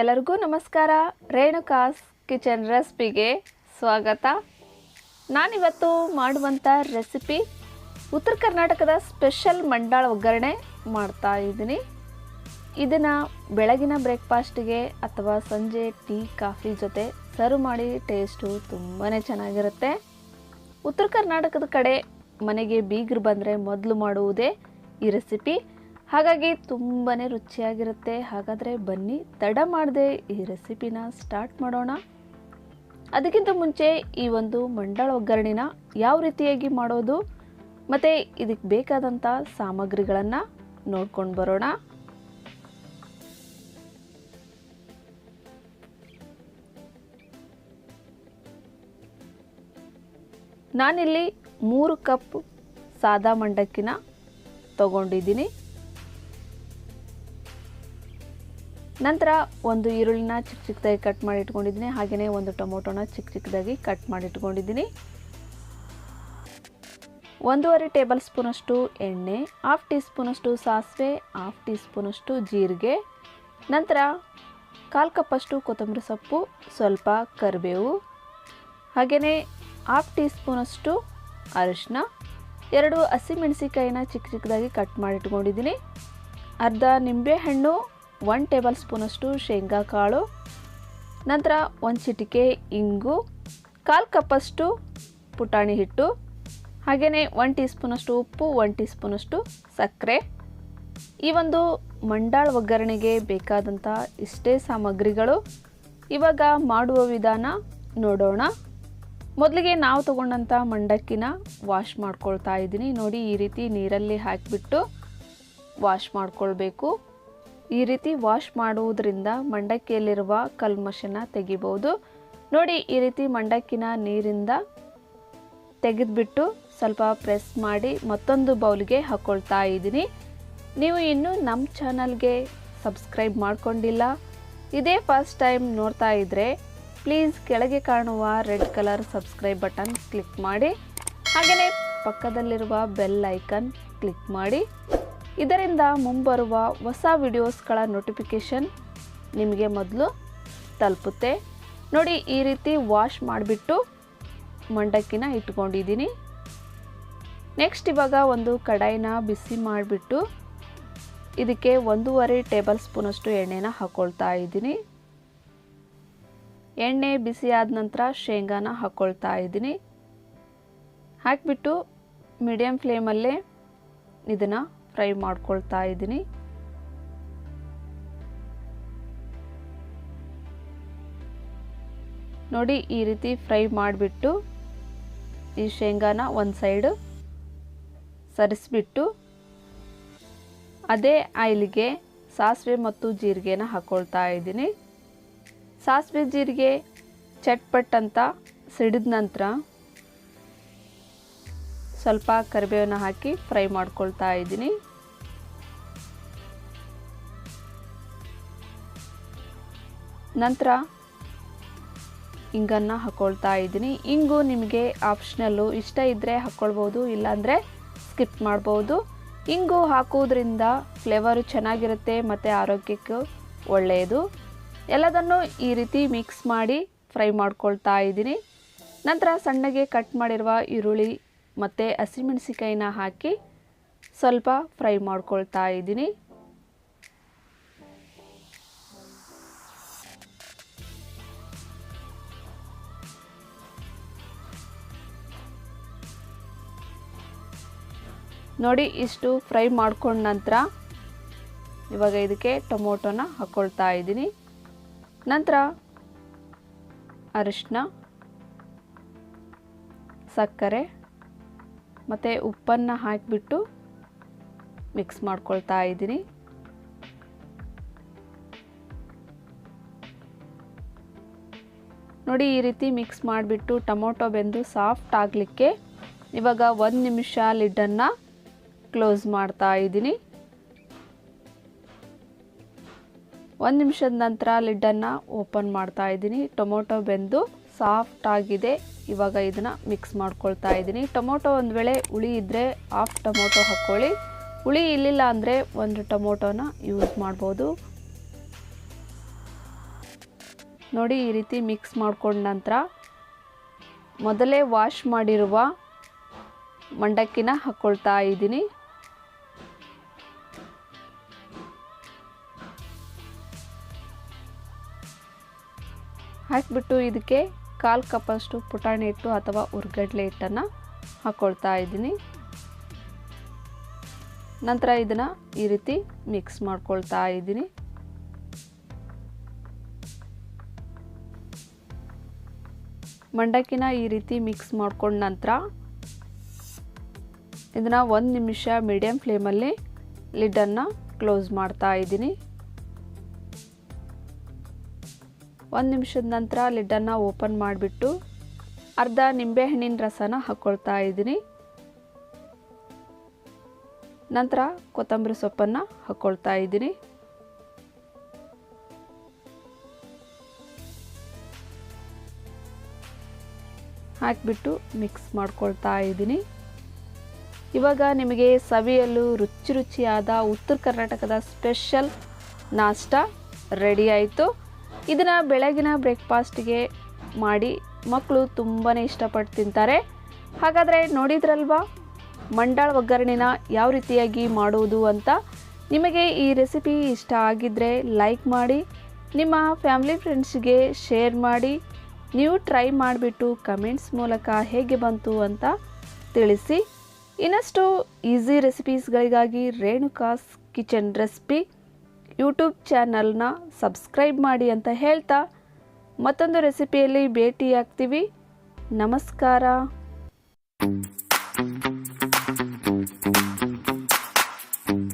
ಎಲ್ಲರಿಗೂ ನಮಸ್ಕಾರ. ರೇಣುಕಾಸ್ ಕಿಚನ್ ರೆಸಿಪಿಗೆ ಸ್ವಾಗತ. ನಾನಿವತ್ತು ಮಾಡುವಂಥ ರೆಸಿಪಿ ಉತ್ತರ ಕರ್ನಾಟಕದ ಸ್ಪೆಷಲ್ ಮಂಡಾಳ ಒಗ್ಗರಣೆ ಮಾಡ್ತಾ ಇದ್ದೀನಿ. ಇದನ್ನು ಬೆಳಗಿನ ಬ್ರೇಕ್ಫಾಸ್ಟಿಗೆ ಅಥವಾ ಸಂಜೆ ಟೀ, ಕಾಫಿ ಜೊತೆ ಸರ್ವ್ ಮಾಡಿ ಟೇಸ್ಟು ತುಂಬಾ ಚೆನ್ನಾಗಿರುತ್ತೆ. ಉತ್ತರ ಕರ್ನಾಟಕದ ಕಡೆ ಮನೆಗೆ ಬೀಗರು ಬಂದರೆ ಮೊದಲು ಮಾಡುವುದೇ ಈ ರೆಸಿಪಿ. ಹಾಗಾಗಿ ತುಂಬಾ ರುಚಿಯಾಗಿರುತ್ತೆ. ಹಾಗಾದರೆ ಬನ್ನಿ, ತಡ ಮಾಡದೆ ಈ ರೆಸಿಪಿನ ಸ್ಟಾರ್ಟ್ ಮಾಡೋಣ. ಅದಕ್ಕಿಂತ ಮುಂಚೆ ಈ ಒಂದು ಮಂಡಾಳ ಒಗ್ಗರಣೆನ ಯಾವ ರೀತಿಯಾಗಿ ಮಾಡೋದು, ಮತ್ತು ಇದಕ್ಕೆ ಬೇಕಾದಂಥ ಸಾಮಗ್ರಿಗಳನ್ನು ನೋಡ್ಕೊಂಡು ಬರೋಣ. ನಾನಿಲ್ಲಿ ಮೂರು ಕಪ್ ಸಾದಾ ಮಂಡಕ್ಕಿನ ತಗೊಂಡಿದ್ದೀನಿ. ನಂತರ ಒಂದು ಈರುಳ್ಳಿನ ಚಿಕ್ಕ ಚಿಕ್ಕದಾಗಿ ಕಟ್ ಮಾಡಿ ಇಟ್ಕೊಂಡಿದ್ದೀನಿ ಹಾಗೆಯೇ ಒಂದು ಟೊಮೊಟೊನ ಚಿಕ್ಕ ಚಿಕ್ಕದಾಗಿ ಕಟ್ ಮಾಡಿ ಇಟ್ಕೊಂಡಿದ್ದೀನಿ ಒಂದೂವರೆ ಟೇಬಲ್ ಸ್ಪೂನಷ್ಟು ಎಣ್ಣೆ ಹಾಫ್ ಟೀ ಸ್ಪೂನಷ್ಟು ಸಾಸಿವೆ ಹಾಫ್ ಟೀ ಸ್ಪೂನಷ್ಟು ಜೀರಿಗೆ. ನಂತರ ಕಾಲು ಕಪ್ಪಷ್ಟು ಕೊತ್ತಂಬರಿ ಸೊಪ್ಪು, ಸ್ವಲ್ಪ ಕರಿಬೇವು. ಹಾಗೆಯೇ ಹಾಫ್ ಟೀ ಸ್ಪೂನಷ್ಟು ಅರಿಶಿನ ಎರಡು ಹಸಿಮೆಣಸಿಕಾಯಿನ ಚಿಕ್ಕ ಚಿಕ್ಕದಾಗಿ ಕಟ್ ಮಾಡಿ ಇಟ್ಕೊಂಡಿದ್ದೀನಿ ಅರ್ಧ ನಿಂಬೆಹಣ್ಣು ಒನ್ ಟೇಬಲ್ ಸ್ಪೂನಷ್ಟು ಶೇಂಗಾ ಕಾಳು, ನಂತರ ಒಂದು ಚಿಟಿಕೆ ಇಂಗು, ಕಾಲು ಕಪ್ಪಷ್ಟು ಪುಟಾಣಿ ಹಿಟ್ಟು ಹಾಗೆಯೇ ಒನ್ ಟೀ ಸ್ಪೂನಷ್ಟು ಉಪ್ಪು ಒನ್ ಟೀ ಸ್ಪೂನಷ್ಟು ಸಕ್ಕರೆ. ಈ ಒಂದು ಮಂಡಾಳ ಒಗ್ಗರಣೆಗೆ ಬೇಕಾದಂಥ ಇಷ್ಟೇ ಸಾಮಗ್ರಿಗಳು. ಇವಾಗ ಮಾಡುವ ವಿಧಾನ ನೋಡೋಣ. ಮೊದಲಿಗೆ ನಾವು ತಗೊಂಡಂಥ ಮಂಡಕ್ಕಿನ ವಾಶ್ ಮಾಡ್ಕೊಳ್ತಾ ಇದ್ದೀನಿ. ನೋಡಿ, ಈ ರೀತಿ ನೀರಲ್ಲಿ ಹಾಕಿಬಿಟ್ಟು ವಾಶ್ ಮಾಡ್ಕೊಳ್ಬೇಕು. ಈ ರೀತಿ ವಾಶ್ ಮಾಡುವುದರಿಂದ ಮಂಡಕ್ಕಿಯಲ್ಲಿರುವ ಕಲ್ಮಶನ ತೆಗಿಬೋದು ನೋಡಿ, ಈ ರೀತಿ ಮಂಡಕ್ಕಿನ ನೀರಿಂದ ತೆಗೆದುಬಿಟ್ಟು ಸ್ವಲ್ಪ ಪ್ರೆಸ್ ಮಾಡಿ ಮತ್ತೊಂದು ಬೌಲ್ಗೆ ಹಾಕ್ಕೊಳ್ತಾ ಇದ್ದೀನಿ. ನೀವು ಇನ್ನೂ ನಮ್ಮ ಚಾನಲ್ಗೆ ಸಬ್ಸ್ಕ್ರೈಬ್ ಮಾಡಿಕೊಂಡಿಲ್ಲ, ಇದೇ ಫಸ್ಟ್ ಟೈಮ್ ನೋಡ್ತಾ ಇದ್ದರೆ ಪ್ಲೀಸ್ ಕೆಳಗೆ ಕಾಣುವ red colour subscribe button click ಮಾಡಿ, ಹಾಗೆಯೇ ಪಕ್ಕದಲ್ಲಿರುವ ಬೆಲ್ ಐಕನ್ ಕ್ಲಿಕ್ ಮಾಡಿ. ಇದರಿಂದ ಮುಂಬರುವ ಹೊಸ ವಿಡಿಯೋಸ್ಗಳ ನೋಟಿಫಿಕೇಷನ್ ನಿಮಗೆ ಮೊದಲು ತಲುಪುತ್ತೆ. ನೋಡಿ, ಈ ರೀತಿ ವಾಶ್ ಮಾಡಿಬಿಟ್ಟು ಮಂಡಕ್ಕಿನ ಇಟ್ಕೊಂಡಿದ್ದೀನಿ. ನೆಕ್ಸ್ಟ್ ಇವಾಗ ಒಂದು ಕಡಾಯಿನ ಬಿಸಿ ಮಾಡಿಬಿಟ್ಟು ಇದಕ್ಕೆ ಒಂದೂವರೆ ಟೇಬಲ್ ಸ್ಪೂನಷ್ಟು ಎಣ್ಣೆನ ಹಾಕ್ಕೊಳ್ತಾ ಇದ್ದೀನಿ. ಎಣ್ಣೆ ಬಿಸಿ ಆದ ನಂತರ ಶೇಂಗಾನ ಹಾಕ್ಕೊಳ್ತಾ ಇದ್ದೀನಿ. ಹಾಕಿಬಿಟ್ಟು ಮೀಡಿಯಮ್ ಫ್ಲೇಮಲ್ಲೇ ಇದನ್ನು ಫ್ರೈ ಮಾಡ್ಕೊಳ್ತಾ ಇದ್ದೀನಿ. ನೋಡಿ, ಈ ರೀತಿ ಫ್ರೈ ಮಾಡಿಬಿಟ್ಟು, ಈ ಶೇಂಗಾನ ಒಂದು ಸೈಡು ಸರಿಸ್ಬಿಟ್ಟು, ಅದೇ ಆಯಿಲ್ಗೆ ಸಾಸಿವೆ ಮತ್ತು ಜೀರಿಗೆನ ಹಾಕ್ಕೊಳ್ತಾ ಇದ್ದೀನಿ. ಸಾಸಿವೆ, ಜೀರಿಗೆ ಚಟ್ಪಟ್ ಅಂತ ಸಿಡಿದ ನಂತರ ಸ್ವಲ್ಪ ಕರಿಬೇವನ್ನ ಹಾಕಿ ಫ್ರೈ ಮಾಡ್ಕೊಳ್ತಾ ಇದ್ದೀನಿ. ನಂತರ ಇಂಗನ್ನು ಹಾಕ್ಕೊಳ್ತಾ ಇದ್ದೀನಿ. ಇಂಗು ನಿಮಗೆ ಆಪ್ಷನಲ್ಲು ಇಷ್ಟ ಇದ್ದರೆ ಹಾಕ್ಕೊಳ್ಬೋದು ಇಲ್ಲಾಂದರೆ ಸ್ಕಿಪ್ ಮಾಡ್ಬೋದು. ಇಂಗು ಹಾಕೋದ್ರಿಂದ ಫ್ಲೇವರು ಚೆನ್ನಾಗಿರುತ್ತೆ ಮತ್ತು ಆರೋಗ್ಯಕ್ಕೂ ಒಳ್ಳೆಯದು. ಎಲ್ಲದನ್ನು ಈ ರೀತಿ ಮಿಕ್ಸ್ ಮಾಡಿ ಫ್ರೈ ಮಾಡ್ಕೊಳ್ತಾ ಇದ್ದೀನಿ. ನಂತರ ಸಣ್ಣಗೆ ಕಟ್ ಮಾಡಿರುವ ಈರುಳ್ಳಿ ಮತ್ತು ಹಸಿಮೆಣಸಿಕಾಯಿನ ಹಾಕಿ ಸ್ವಲ್ಪ ಫ್ರೈ ಮಾಡ್ಕೊಳ್ತಾ ಇದ್ದೀನಿ. ನೋಡಿ ಇಷ್ಟು ಫ್ರೈ ಮಾಡ್ಕೊಂಡ ನಂತರ ಇವಾಗ ಇದಕ್ಕೆ ಟೊಮೊಟೊನ ಹಾಕ್ಕೊಳ್ತಾ ಇದ್ದೀನಿ. ನಂತರ ಅರಿಶಿನ, ಸಕ್ಕರೆ ಮತ್ತು ಉಪ್ಪನ್ನು ಹಾಕಿಬಿಟ್ಟು ಮಿಕ್ಸ್ ಮಾಡ್ಕೊಳ್ತಾ ಇದ್ದೀನಿ. ನೋಡಿ ಈ ರೀತಿ ಮಿಕ್ಸ್ ಮಾಡಿಬಿಟ್ಟು ಟೊಮೊಟೊ ಬೆಂದು ಸಾಫ್ಟ್ ಆಗಲಿಕ್ಕೆ ಇವಾಗ ಒಂದು ನಿಮಿಷ ಲಿಡ್ಡನ್ನು ಕ್ಲೋಸ್ ಮಾಡ್ತಾ ಇದ್ದೀನಿ. ಒಂದು ನಿಮಿಷದ ನಂತರ ಲಿಡ್ಡನ್ನು ಓಪನ್ ಮಾಡ್ತಾ ಇದ್ದೀನಿ. ಟೊಮೊಟೊ ಬೆಂದು ಸಾಫ್ಟ್ ಆಗಿದೆ. ಇವಾಗ ಇದನ್ನು ಮಿಕ್ಸ್ ಮಾಡ್ಕೊಳ್ತಾ ಇದ್ದೀನಿ. ಟೊಮೊಟೊ ಒಂದು ವೇಳೆ ಹುಳಿ ಇದ್ದರೆ ಹಾಫ್ ಟೊಮೊಟೊ ಹಾಕ್ಕೊಳ್ಳಿ ಹುಳಿ ಇಲ್ಲಿಲ್ಲ ಅಂದರೆ ಒಂದು ಟೊಮೊಟೊನ ಯೂಸ್ ಮಾಡ್ಬೋದು. ನೋಡಿ ಈ ರೀತಿ ಮಿಕ್ಸ್ ಮಾಡ್ಕೊಂಡ ನಂತರ ಮೊದಲೇ ವಾಶ್ ಮಾಡಿರುವ ಮಂಡಕ್ಕಿನ ಹಾಕ್ಕೊಳ್ತಾ ಇದ್ದೀನಿ. ಹಾಕಿಬಿಟ್ಟು ಇದಕ್ಕೆ ಕಾಲು ಕಪ್ಪಷ್ಟು ಪುಟಾಣಿ ಹಿಟ್ಟು ಅಥವಾ ಉರ್ಗಡ್ಲೆ ಹಿಟ್ಟನ್ನು ಹಾಕ್ಕೊಳ್ತಾ ಇದ್ದೀನಿ. ನಂತರ ಇದನ್ನು ಈ ರೀತಿ ಮಿಕ್ಸ್ ಮಾಡ್ಕೊಳ್ತಾ ಇದ್ದೀನಿ. ಮಂಡಕ್ಕಿನ ಈ ರೀತಿ ಮಿಕ್ಸ್ ಮಾಡ್ಕೊಂಡ ನಂತರ ಇದನ್ನು ಒಂದು ನಿಮಿಷ ಮೀಡಿಯಮ್ ಫ್ಲೇಮಲ್ಲಿ ಲಿಡ್ಡನ್ನು ಕ್ಲೋಸ್ ಮಾಡ್ತಾ ಇದ್ದೀನಿ. ಒಂದು ನಿಮಿಷದ ನಂತರ ಲಿಡ್ಡನ್ನು ಓಪನ್ ಮಾಡಿಬಿಟ್ಟು ಅರ್ಧ ನಿಂಬೆಹಣ್ಣಿನ ರಸನ ಹಾಕ್ಕೊಳ್ತಾ ಇದ್ದೀನಿ. ನಂತರ ಕೊತ್ತಂಬರಿ ಸೊಪ್ಪನ್ನು ಹಾಕ್ಕೊಳ್ತಾ ಇದ್ದೀನಿ. ಹಾಕಿಬಿಟ್ಟು ಮಿಕ್ಸ್ ಮಾಡ್ಕೊಳ್ತಾ ಇದ್ದೀನಿ. ಇವಾಗ ನಿಮಗೆ ಸವಿಯಲು ರುಚಿ ರುಚಿಯಾದ ಉತ್ತರ ಕರ್ನಾಟಕದ ಸ್ಪೆಷಲ್ ನಾಷ್ಟ ರೆಡಿ ಆಯಿತು. ಇದನ್ನು ಬೆಳಗಿನ ಬ್ರೇಕ್ಫಾಸ್ಟ್ಗೆ ಮಾಡಿ ಮಕ್ಕಳು ತುಂಬಾ ಇಷ್ಟಪಟ್ಟು ತಿಂತಾರೆ. ಹಾಗಾದರೆ ನೋಡಿದ್ರಲ್ವಾ? ಮಂಡಾಳ ಒಗ್ಗರಣೆನ ಯಾವ ರೀತಿಯಾಗಿ ಮಾಡುವುದು ಅಂತ? ನಿಮಗೆ ಈ ರೆಸಿಪಿ ಇಷ್ಟ ಆಗಿದ್ದರೆ ಲೈಕ್ ಮಾಡಿ, ನಿಮ್ಮ ಫ್ಯಾಮಿಲಿ ಫ್ರೆಂಡ್ಸ್ಗೆ ಶೇರ್ ಮಾಡಿ, ನೀವು ಟ್ರೈ ಮಾಡಿಬಿಟ್ಟು ಕಮೆಂಟ್ಸ್ ಮೂಲಕ ಹೇಗೆ ಬಂತು ಅಂತ ತಿಳಿಸಿ. ಇನ್ನಷ್ಟು ಈಸಿ ರೆಸಿಪೀಸ್ಗಳಿಗಾಗಿ ರೇಣುಕಾಸ್ ಕಿಚನ್ ರೆಸಿಪಿ ಯೂಟ್ಯೂಬ್ ಚಾನಲ್ನ ಸಬ್ಸ್ಕ್ರೈಬ್ ಮಾಡಿ ಅಂತ ಹೇಳ್ತಾ ಮತ್ತೊಂದು ರೆಸಿಪಿಯಲ್ಲಿ ಭೇಟಿಯಾಗ್ತೀವಿ. ನಮಸ್ಕಾರ.